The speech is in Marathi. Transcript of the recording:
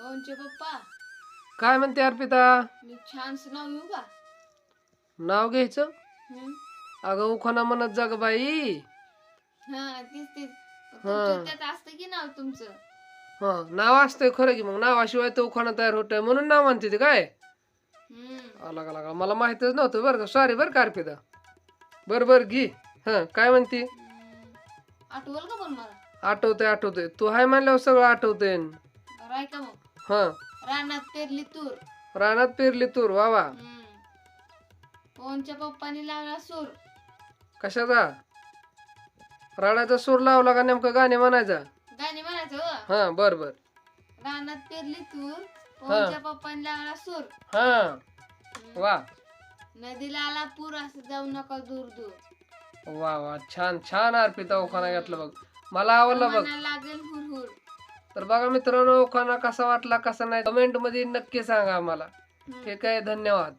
पवनचे पप्पा. काय म्हणते अर्पिता? मी छान नाव येऊ का? नाव घ्यायचं? हं? अगं उखाना म्हणत जाग बाई. हा तीच तीच. तुमचं त्यात असतं की नाव तुमचं? हा नाव असतंय खरं की मग. नावाशिवाय तो उखाणा तयार होत म्हणून नाव म्हणते ते काय? हम्म. आला का लागा मला माहितच नव्हतं बरं का. सॉरी बरं का अर्पिता. बरं बरं घे. हा काय म्हणते? हम्म. आठवल का पण मला? आठवतंय आठवतंय. तू हाय म्हणल्यावर सगळं आठवतंय. बरं आहे का मग. हा. रानात पेरली तूर. रानात पेरली तूर वा वा. हम्म. पवनच्या पप्पानी लावला सूर. कशाचा? राडाचा सूर लावला का नेमकं गाणे म्हणायचा? गाणे म्हणायचं हो. हा बर बर. रानात पेरली तूर पवनच्या पप्पानी लावला सूर. हा. हम्म. वा. नदीला आला पूर असं जाऊ नका दूर दूर. वा वा. छान छान अर्पिता उखाणा घेतला बघ. मला आवडला बघ. लागेल तर बघा मित्रांनो उखाणा कसा वाटला कसा नाही कमेंटमध्ये नक्की सांगा आम्हाला. ठीक आहे धन्यवाद